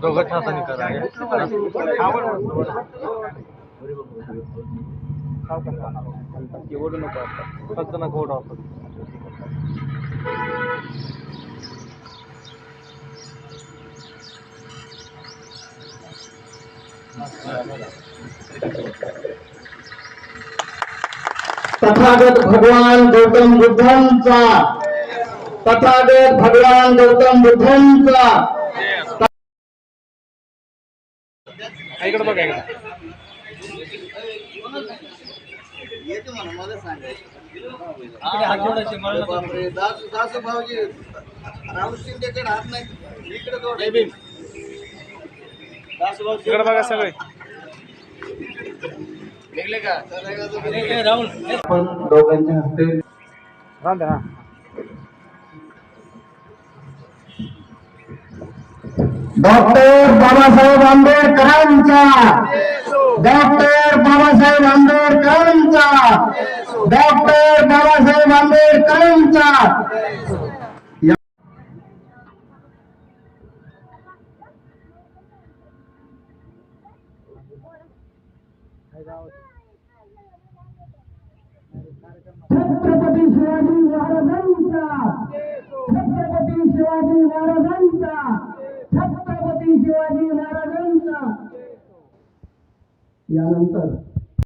दोघं हाताने करा एवढं नको फक्त नको ओढा तथागत भगवान गौतम बुद्धांचा. तथागत भगवान गौतम बुद्धांचा. इकडे बघा इकडे. हात जोडायचे मला इकडे बघा सगळे. राहुल आपण दोघांच्या हस्ते डॉक्टर बाबासाहेब आंबेडकरांचा. डॉक्टर बाबासाहेब आंबेडकरांचा. डॉक्टर बाबासाहेब आंबेडकरांचा. या- छत्रपती शिवाजी महाराजांचा छत्रपती शिवाजी महाराजांचा छत्रपती शिवाजी महाराजांचा. यानंतर